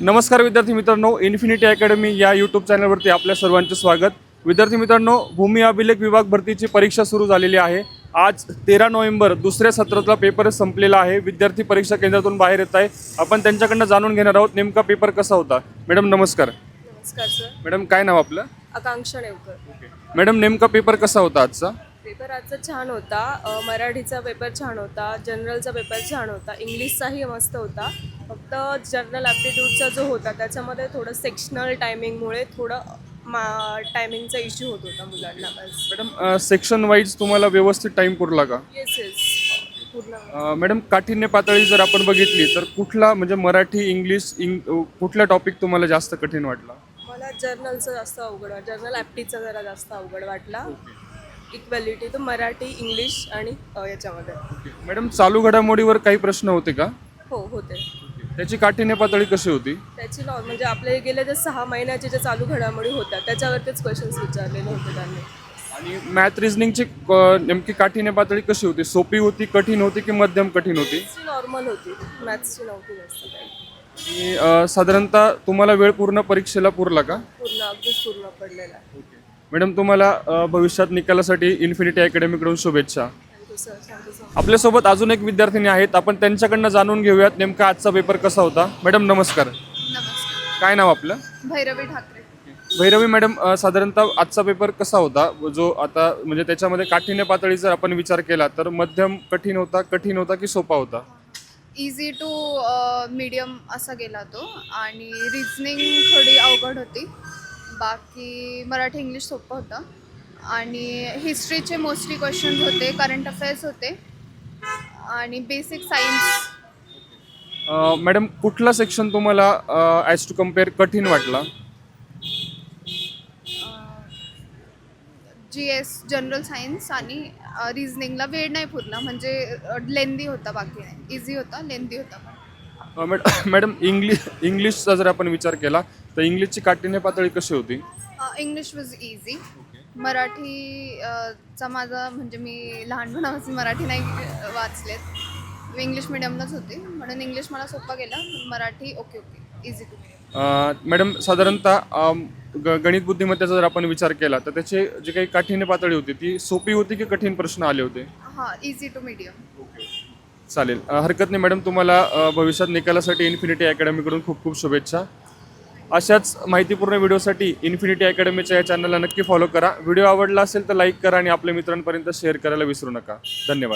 नमस्कार विद्यार्थी मित्रांनो इन्फिनिटी अकॅडमी या यूट्यूब चॅनलवरती आपल्या सर्वांचे स्वागत. विद्यार्थी मित्रांनो भूमी अभिलेख विभाग भरतीची परीक्षा सुरू झालेली आहे. आज तेरा नोव्हेंबर दुसऱ्या सत्रातला पेपर संपलेला आहे. विद्यार्थी परीक्षा केंद्रातून बाहेर येत आहे. आपण त्यांच्याकडनं जाणून घेणार आहोत नेमका पेपर कसा होता? मॅडम नमस्कार. नमस्कार सर मॅडम काय नाव आपलं? आकांक्षा नेवकर. मॅडम नेमका पेपर कसा होता आजचा? पेपर आजचा छान होता. मराठीचा पेपर छान होता जनरलचा पेपर छान होता इंग्लिशचाही मस्त होता. फक्त जनरल ॲप्टिट्यूडचा जो होता त्याच्यामध्ये थोडं सेक्शनल टायमिंगमुळे थोडं मा टायमिंगचा इश्यू होत होता मुलांना बस. मॅडम सेक्शन वाईज तुम्हाला व्यवस्थित टाईम पुरला का? येस येस पूर्ण. अ, मॅडम काठिण्य पातळी जर आपण बघितली तर कुठला म्हणजे मराठी इंग्लिश इंग कुठला टॉपिक तुम्हाला जास्त कठीण वाटला? मला जर्नलचं जास्त अवघड जर्नल ॲप्टीचा जरा जास्त अवघड वाटला. इक्वॅलिटी तर मराठी इंग्लिश आणि अ, याच्यामध्ये. मॅडम चालू घडामोडीवर काही प्रश्न होते का? हो होते. त्याची काठिण्य पातळी कशी होती? त्याची नॉ म्हणजे आपले गेले जे सहा महिन्याचे जे चालू घडामोडी होत्या त्याच्यावरतीच क्वेश्चन्स विचारलेले होते त्यांनी. आणि मॅथ रिझनिंगची नेमकी काठिण्य पातळी कशी होती? सोपी होती कठीण होती की मध्यम कठीण होती? नॉर्मल होती. मॅथ्सची नव्हती जास्त काही. आणि अ, साधारणतः तुम्हाला वेळ पूर्ण परीक्षेला पुरला का? पूर्ण अगदीच पूर्ण पडलेला. मॅडम तुम्हाला अ, भविष्यात निकालासाठी इन्फिनिटी अकॅडमीकडून शुभेच्छा. सर थँक्यू आपल्यासोबत अजून एक विद्यार्थिनी आहेत. आपण त्यांच्याकडनं जाणून घेऊयात नेमका आजचा पेपर कसा होता. मॅडम नमस्कार. नमस्कार. काय नाव आपलं? भैरवी ठाकरे. भैरवी मॅडम अ, साधारणतः आजचा पेपर कसा होता? जो आता म्हणजे त्याच्यामध्ये काठिण्य पातळी जर आपण विचार केला तर मध्यम कठीण होता कठीण होता की सोपा होता? इझी टू मीडियम असा गेला तो. आणि रिझनिंग थोडी अवघड होती. बाकी मराठी इंग्लिश सोपं होतं. आणि हिस्ट्रीचे मोस्टली क्वेश्चन्स होते करंट अफेअर्स होते. आणि बेसिक सायन्स. अ, मॅडम कुठला सेक्शन तुम्हाला ॲज टू कंपेअर कठीण वाटला? जी एस जनरल सायन्स आणि रिझनिंगला वेळ नाही पुरला म्हणजे लेंदी होता बाकी नाही. इझी होता लेंदी होता. पण मॅड मॅडम इंग्लिश इंग्लिशचा जर आपण विचार केला तर इंग्लिशची काठिण्य पातळी कशी होती? इंग्लिश वॉज इझी मराठी अ, चा माझा म्हणजे मी लहानपणापासून मराठी नाही अ, वाचलेत. मी इंग्लिश मिडियमलाच होते. म्हणून इंग्लिश मला सोपा गेला. Marathi okay okay easy to a, madam साधारणतः ग गणित बुद्धिमत्तेचा जर आपण विचार केला तर त्याचे जे काही काठिण्य पातळी होती ती सोपी होती की कठीण प्रश्न आले होते? हां इझी टू मीडियम चालेल. हरकत नाही मॅडम तुम्हाला भविष्यात निकालासाठी इन्फिनिटी अकॅडमीकडून खूप खूप शुभेच्छा. अशाच माहितीपूर्ण व्हिडिओसाठी इन्फिनिटी अकॅडमीच्या या चॅनलला नक्की फॉलो करा. व्हिडिओ आवडला असेल तर लाईक करा आणि आपल्या मित्रांपर्यंत शेअर करायला विसरू नका. धन्यवाद.